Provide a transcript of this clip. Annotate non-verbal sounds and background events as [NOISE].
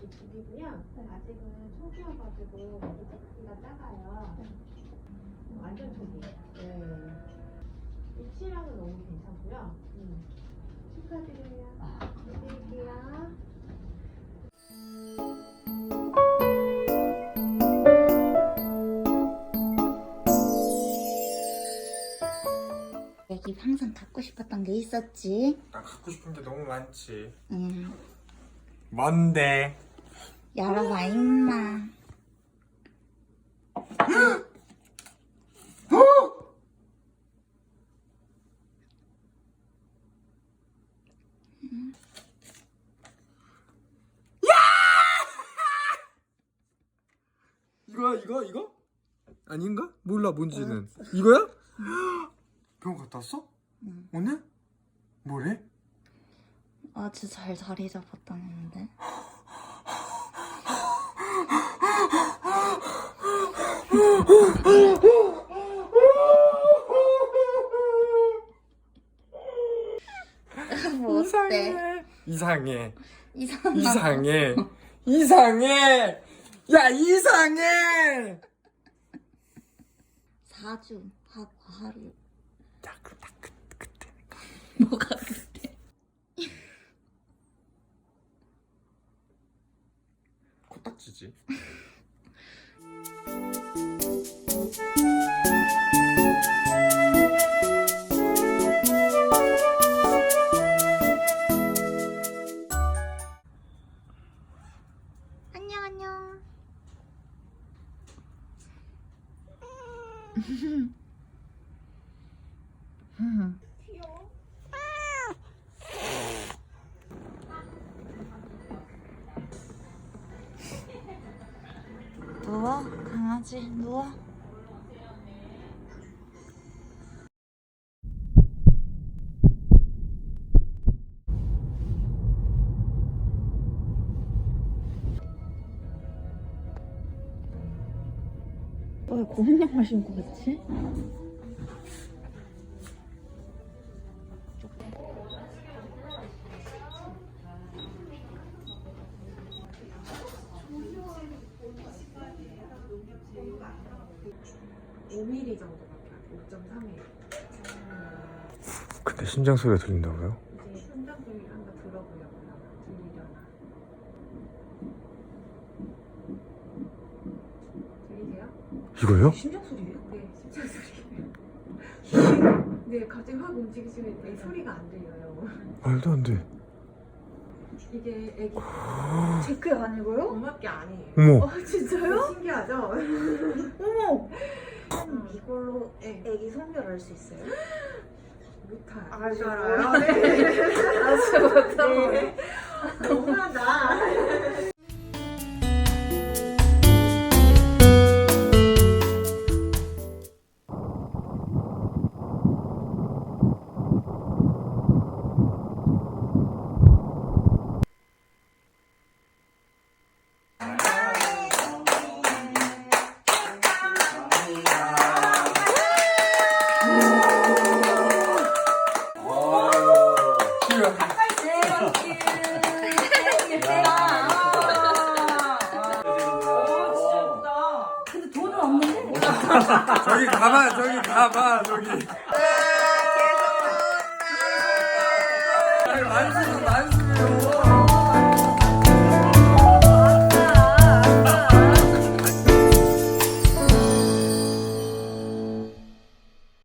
네, 애기 둘이고요. 아직은 초기여가지고 크기가 작아요. 완전 초기. 네. 입시량은 너무 괜찮고요. 음. 축하드려요. 드릴게요. 애기 항상 갖고 싶었던 게 있었지. 나 갖고 싶은 게 너무 많지. 응. 뭔데? 열어봐 임마. 이거야 이거 이거? 아닌가? 몰라 뭔지는. 이거야? 병원 갔다 왔어? 응. 오늘? 뭐래? 아주 잘 자리 잡았다는데. 뭐 어때? 이상해. 이상한 이상해. 이상해. 야 이상해. 4주 하, 하루 야 그딱 그, 그때. 뭐가 그때 코딱지지. 안녕. 안녕 [LAUGHS] 누워? 강아지 누워 왜 고운 양말 신고 갔지? 근데 심장 소리가 들린다고요? 이제 심장 소리를 한번 들어보려고요. 들리려나. 들리세요? 이거요? 심장 소리예요? 네, 심장 소리. 네, 갑자기 확 움직이시면 이 소리가 안 들려요. 말도 안 돼. 이게 애기 제크 아니고요? 엄마께 아니에요. 어머. 어, 진짜요? 신기하죠? [LAUGHS] 어머! 이걸로 네. 애기 성별할 수 있어요? 못할. 아? 알아요? [LAUGHS] 네. 아주 못하고 네. 너무하다. 근데 돈은 없는데? 저기 가봐 저기 가봐 저기. 만수는 만수요.